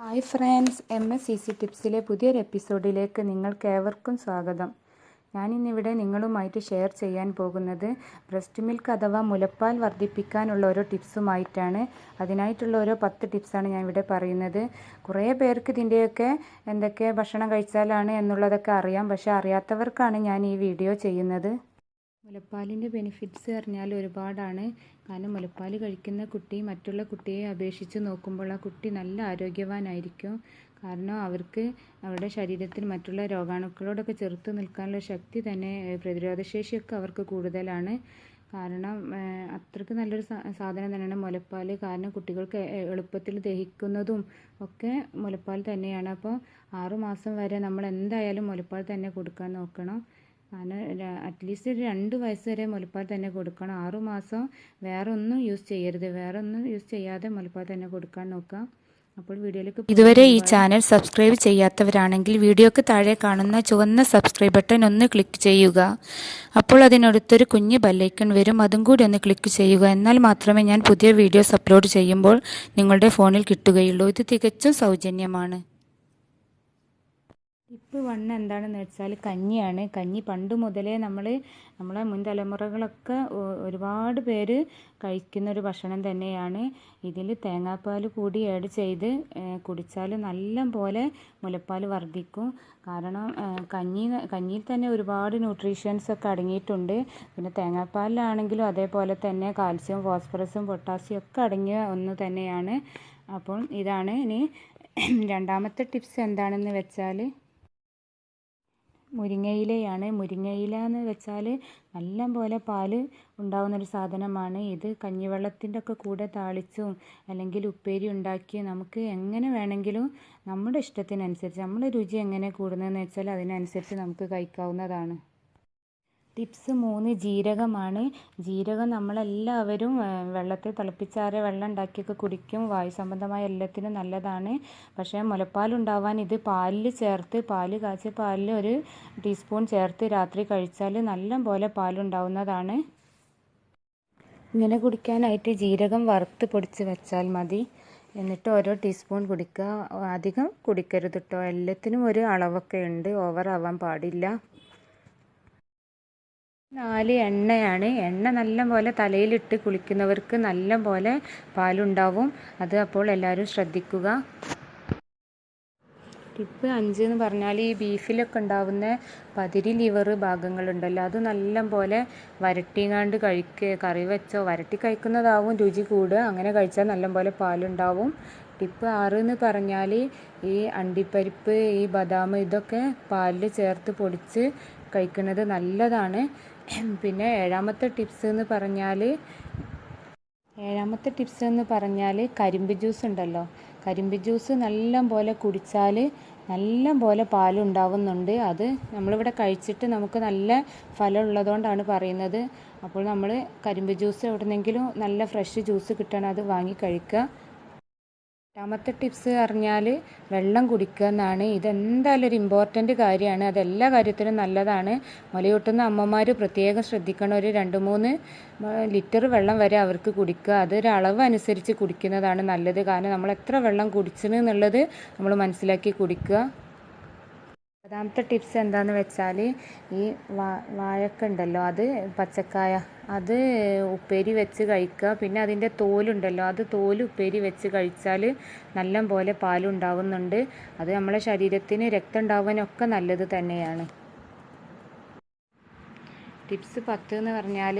Hi friends M S C C ടിപ്സിലെ പുതിയൊരു എപ്പിസോഡിലേക്ക് നിങ്ങൾക്കേവർക്കും സ്വാഗതം. ഞാനിന്നിവിടെ നിങ്ങളുമായിട്ട് ഷെയർ ചെയ്യാൻ പോകുന്നത് ബ്രസ്റ്റ് മിൽക്ക് അഥവാ മുലപ്പാൽ വർദ്ധിപ്പിക്കാനുള്ള ഓരോ ടിപ്സുമായിട്ടാണ്. അതിനായിട്ടുള്ള ഓരോ പത്ത് ടിപ്സാണ് ഞാൻ ഇവിടെ പറയുന്നത്. കുറേ പേർക്ക് ഇതിന്റെയൊക്കെ എന്തൊക്കെ ഭക്ഷണം കഴിച്ചാലാണ് എന്നുള്ളതൊക്കെ അറിയാം. പക്ഷേ അറിയാത്തവർക്കാണ് ഞാൻ ഈ വീഡിയോ ചെയ്യുന്നത്. മുലപ്പാലിന്റെ ബെനിഫിറ്റ്സ് പറഞ്ഞാൽ ഒരുപാടാണ്. കാരണം മുലപ്പാൽ കഴിക്കുന്ന കുട്ടി മറ്റുള്ള കുട്ടിയെ അപേക്ഷിച്ച് നോക്കുമ്പോൾ ആ കുട്ടി നല്ല ആരോഗ്യവാനായിരിക്കും. കാരണം അവർക്ക് അവരുടെ ശരീരത്തിൽ മറ്റുള്ള രോഗാണുക്കളോടൊക്കെ ചെറുത്ത് നിൽക്കാനുള്ള ശക്തി തന്നെ പ്രതിരോധശേഷിയൊക്കെ അവർക്ക് കൂടുതലാണ്. കാരണം അത്രയ്ക്ക് നല്ലൊരു സാധനം തന്നെയാണ് മുലപ്പാൽ കാരണം കുട്ടികൾക്ക് എളുപ്പത്തിൽ ദഹിക്കുന്നതും ഒക്കെ മുലപ്പാൽ തന്നെയാണ്. അപ്പോൾ ആറുമാസം വരെ നമ്മൾ എന്തായാലും മുലപ്പാൽ തന്നെ കൊടുക്കാൻ നോക്കണം. കാരണം അറ്റ്ലീസ്റ്റ് ഒരു രണ്ട് വയസ്സ് വരെ മുലപ്പാൽ തന്നെ കൊടുക്കണം. ആറു മാസം വേറെ ഒന്നും യൂസ് ചെയ്യരുത്. വേറെ ഒന്നും യൂസ് ചെയ്യാതെ മുലപ്പാൽ തന്നെ കൊടുക്കാൻ നോക്കാം അപ്പോൾ വീഡിയോയിലേക്ക് ഇതുവരെ ഈ ചാനൽ സബ്സ്ക്രൈബ് ചെയ്യാത്തവരാണെങ്കിൽ വീഡിയോക്ക് താഴെ കാണുന്ന ചുവന്ന സബ്സ്ക്രൈബ് ബട്ടൺ ഒന്ന് ക്ലിക്ക് ചെയ്യുക. അപ്പോൾ അതിനടുത്തൊരു കുഞ്ഞ് ബെല്ലൈക്കൺ വരും. അതും കൂടി ഒന്ന് ക്ലിക്ക് ചെയ്യുക. എന്നാൽ മാത്രമേ ഞാൻ പുതിയ വീഡിയോസ് അപ്ലോഡ് ചെയ്യുമ്പോൾ നിങ്ങളുടെ ഫോണിൽ കിട്ടുകയുള്ളൂ. ഇത് തികച്ചും സൗജന്യമാണ്. ടിപ്പ് വൺ എന്താണെന്ന് വെച്ചാൽ കഞ്ഞിയാണ്. കഞ്ഞി പണ്ട് മുതലേ നമ്മൾ നമ്മളെ മുൻ തലമുറകളൊക്കെ ഒരുപാട് പേര് കഴിക്കുന്ന ഒരു ഭക്ഷണം തന്നെയാണ്. ഇതിൽ തേങ്ങാപ്പാൽ കൂടി ആഡ് ചെയ്ത് കുടിച്ചാൽ നല്ല പോലെ മുലപ്പാൽ വർദ്ധിക്കും. കാരണം കഞ്ഞി കഞ്ഞിയിൽ തന്നെ ഒരുപാട് ന്യൂട്രീഷ്യൻസ് ഒക്കെ അടങ്ങിയിട്ടുണ്ട്. പിന്നെ തേങ്ങാപ്പാലിലാണെങ്കിലും അതേപോലെ തന്നെ കാൽസ്യം ഫോസ്ഫറസും പൊട്ടാസ്യം ഒക്കെ അടങ്ങിയ ഒന്ന് തന്നെയാണ്. അപ്പോൾ ഇതാണ് ഇനി രണ്ടാമത്തെ ടിപ്സ് എന്താണെന്ന് വെച്ചാൽ മുരിങ്ങയിലയാണ്. മുരിങ്ങയില എന്ന് വെച്ചാൽ നല്ല പോലെ ഉണ്ടാകുന്ന ഉണ്ടാകുന്നൊരു സാധനമാണ്. ഇത് കഞ്ഞിവെള്ളത്തിന്റെ ഒക്കെ കൂടെ താളിച്ചും അല്ലെങ്കിൽ ഉപ്പേരി ഉണ്ടാക്കി നമുക്ക് എങ്ങനെ വേണമെങ്കിലും നമ്മുടെ ഇഷ്ടത്തിനനുസരിച്ച് നമ്മുടെ രുചി എങ്ങനെ കൂടുന്നതെന്ന് വെച്ചാൽ അതിനനുസരിച്ച് നമുക്ക് കഴിക്കാവുന്നതാണ്. ടിപ്സ് മൂന്ന് ജീരകമാണ്. ജീരകം നമ്മളെല്ലാവരും വെള്ളത്തിൽ തിളപ്പിച്ചാറിയ വെള്ളം ഉണ്ടാക്കിയൊക്കെ കുടിക്കും. വായു സംബന്ധമായ എല്ലാത്തിനും നല്ലതാണ്. പക്ഷേ മുലപ്പാലുണ്ടാവാൻ ഇത് പാലിൽ ചേർത്ത് പാൽ കാച്ചിയ പാലിൽ ഒരു ടീസ്പൂൺ ചേർത്ത് രാത്രി കഴിച്ചാൽ നല്ല പോലെ പാലുണ്ടാവുന്നതാണ്. ഇങ്ങനെ കുടിക്കാനായിട്ട് ജീരകം വറുത്ത് പൊടിച്ച് വെച്ചാൽ മതി. എന്നിട്ട് ഓരോ ടീസ്പൂൺ കുടിക്കുക. അധികം കുടിക്കരുത് കേട്ടോ എല്ലാത്തിനും ഒരു അളവൊക്കെ ഉണ്ട്. ഓവർ ആവാൻ പാടില്ല. നാല് എണ്ണയാണ്. എണ്ണ നല്ല പോലെ തലയിലിട്ട് കുളിക്കുന്നവർക്ക് നല്ല പോലെ പാലുണ്ടാവും. അത് അപ്പോൾ എല്ലാവരും ശ്രദ്ധിക്കുക. ടിപ്പ് അഞ്ച് എന്ന് പറഞ്ഞാൽ ഈ ബീഫിലൊക്കെ ഉണ്ടാവുന്ന പതിരി ലിവർ ഭാഗങ്ങളുണ്ടല്ലോ. അത് നല്ല പോലെ വരട്ടിങ്ങാണ്ട് കഴിക്കുക കറി വെച്ചോ വരട്ടി കഴിക്കുന്നതാവും രുചി കൂടുക അങ്ങനെ കഴിച്ചാൽ നല്ല പോലെ പാലുണ്ടാവും. ടിപ്പ് ആറ് എന്ന് പറഞ്ഞാൽ ഈ അണ്ടിപ്പരിപ്പ് ഈ ബദാം ഇതൊക്കെ പാലിൽ ചേർത്ത് പൊടിച്ച് കഴിക്കുന്നത് നല്ലതാണ്. പിന്നെ ഏഴാമത്തെ ടിപ്സ് എന്ന് പറഞ്ഞാൽ ഏഴാമത്തെ ടിപ്സ് എന്ന് പറഞ്ഞാൽ കരിമ്പ് ജ്യൂസ് ഉണ്ടല്ലോ. കരിമ്പ് ജ്യൂസ് നല്ല പോലെ കുടിച്ചാൽ നല്ല പോലെ പാലുണ്ടാവുന്നുണ്ട് അത് നമ്മളിവിടെ കഴിച്ചിട്ട് നമുക്ക് നല്ല ഫലം ഉള്ളതുകൊണ്ടാണ് പറയുന്നത്. അപ്പോൾ നമ്മൾ കരിമ്പ് ജ്യൂസ് എവിടെന്നെങ്കിലും നല്ല ഫ്രഷ് ജ്യൂസ് കിട്ടണം അത് വാങ്ങി കഴിക്കുക. എട്ടാമത്തെ ടിപ്സ് പറഞ്ഞാൽ വെള്ളം കുടിക്കുക എന്നാണ്. ഇതെന്തായാലും ഒരു ഇമ്പോർട്ടന്റ് കാര്യമാണ്. അതെല്ലാ കാര്യത്തിനും നല്ലതാണ്. മുലയൂട്ടുന്ന അമ്മമാർ പ്രത്യേകം ശ്രദ്ധിക്കണം. ഒരു രണ്ട് മൂന്ന് ലിറ്റർ വെള്ളം വരെ അവർക്ക് കുടിക്കുക. അതൊരു അളവ് അനുസരിച്ച് കുടിക്കുന്നതാണ് നല്ലത്. കാരണം നമ്മൾ എത്ര വെള്ളം കുടിച്ചെന്നുള്ളത് നമ്മൾ മനസ്സിലാക്കി കുടിക്കുക. രണ്ടാമത്തെ ടിപ്സ് എന്താണെന്ന് വെച്ചാൽ ഈ വാ വാഴക്ക ഉണ്ടല്ലോ അത് പച്ചക്കായ അത് ഉപ്പേരി വെച്ച് കഴിക്കുക. പിന്നെ അതിന്റെ തോലുണ്ടല്ലോ അത് തോൽ ഉപ്പേരി വെച്ച് കഴിച്ചാൽ നല്ല പോലെ പാലുണ്ടാവുന്നുണ്ട് അത് നമ്മളെ ശരീരത്തിന് രക്തം ഉണ്ടാവാനൊക്കെ നല്ലത് തന്നെയാണ്. ടിപ്സ് പത്ത് എന്ന് പറഞ്ഞാൽ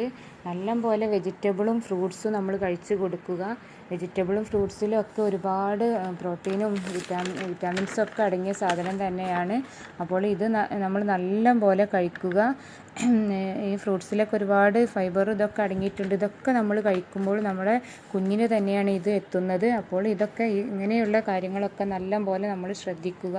നല്ല പോലെ വെജിറ്റബിളും ഫ്രൂട്ട്സും നമ്മൾ കഴിച്ചു കൊടുക്കുക. വെജിറ്റബിളും ഫ്രൂട്ട്സിലും ഒക്കെ ഒരുപാട് പ്രോട്ടീനും വിറ്റാമിൻ വിറ്റാമിൻസും ഒക്കെ അടങ്ങിയ സാധനം തന്നെയാണ്. അപ്പോൾ ഇത് നമ്മൾ നല്ല പോലെ കഴിക്കുക. ഈ ഫ്രൂട്ട്സിലൊക്കെ ഒരുപാട് ഫൈബർ ഇതൊക്കെ അടങ്ങിയിട്ടുണ്ട്. ഇതൊക്കെ നമ്മൾ കഴിക്കുമ്പോൾ നമ്മുടെ കുഞ്ഞിന് തന്നെയാണ് ഇത് എത്തുന്നത്. അപ്പോൾ ഇതൊക്കെ ഇങ്ങനെയുള്ള കാര്യങ്ങളൊക്കെ നല്ല പോലെ നമ്മൾ ശ്രദ്ധിക്കുക.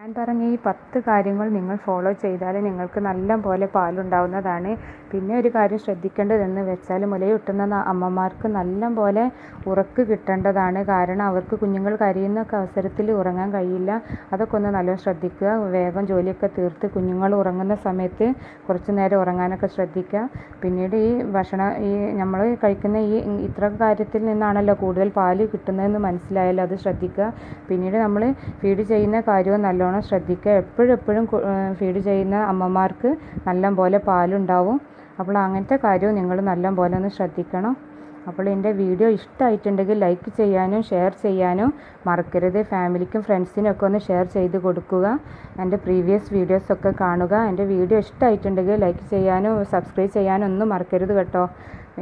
ഞാൻ പറഞ്ഞ ഈ പത്ത് കാര്യങ്ങൾ നിങ്ങൾ ഫോളോ ചെയ്താൽ നിങ്ങൾക്ക് നല്ല പോലെ പാലുണ്ടാവുന്നതാണ്. പിന്നെ ഒരു കാര്യം ശ്രദ്ധിക്കേണ്ടതെന്ന് വെച്ചാൽ മുലയൂട്ടുന്ന അമ്മമാർക്ക് നല്ല പോലെ ഉറക്ക് കിട്ടേണ്ടതാണ്. കാരണം അവർക്ക് കുഞ്ഞുങ്ങൾ കരയുന്ന അവസരത്തിൽ ഉറങ്ങാൻ കഴിയില്ല. അതൊക്കെ ഒന്ന് നല്ലോണം ശ്രദ്ധിക്കുക. വേഗം ജോലിയൊക്കെ തീർത്ത് കുഞ്ഞുങ്ങൾ ഉറങ്ങുന്ന സമയത്ത് കുറച്ച് നേരം ഉറങ്ങാനൊക്കെ ശ്രദ്ധിക്കുക. പിന്നീട് ഈ ഭക്ഷണം ഈ നമ്മൾ കഴിക്കുന്ന ഈ ഇത്ര കാര്യത്തിൽ നിന്നാണല്ലോ കൂടുതൽ പാൽ കിട്ടുന്നതെന്ന് മനസ്സിലായാലും അത് ശ്രദ്ധിക്കുക. പിന്നീട് നമ്മൾ ഫീഡ് ചെയ്യുന്ന കാര്യവും നല്ലോണം ശ്രദ്ധിക്കുക. എപ്പോഴും എപ്പോഴും ഫീഡ് ചെയ്യുന്ന അമ്മമാർക്ക് നല്ലപോലെ പാലുണ്ടാവും. അപ്പോൾ അങ്ങനത്തെ കാര്യവും നിങ്ങൾ നല്ലപോലെ ഒന്ന് ശ്രദ്ധിക്കണം. അപ്പോൾ എന്റെ വീഡിയോ ഇഷ്ടമായിട്ടുണ്ടെങ്കിൽ ലൈക്ക് ചെയ്യാനും ഷെയർ ചെയ്യാനും മറക്കരുത്. ഫാമിലിക്കും ഫ്രണ്ട്സിനും ഒക്കെ ഒന്ന് ഷെയർ ചെയ്ത് കൊടുക്കുക. എന്റെ പ്രീവിയസ് വീഡിയോസൊക്കെ കാണുക. എന്റെ വീഡിയോ ഇഷ്ടമായിട്ടുണ്ടെങ്കിൽ ലൈക്ക് ചെയ്യാനും സബ്സ്ക്രൈബ് ചെയ്യാനും ഒന്നും മറക്കരുത് കേട്ടോ.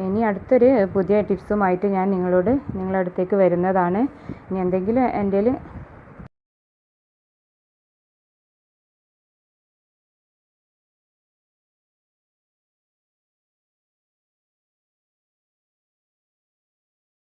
ഇനി അടുത്തൊരു പുതിയ ടിപ്സുമായിട്ട് ഞാൻ നിങ്ങളോട് നിങ്ങളുടെ അടുത്തേക്ക് വരുന്നതാണ്. ഇനി എന്തെങ്കിലും എന്റെ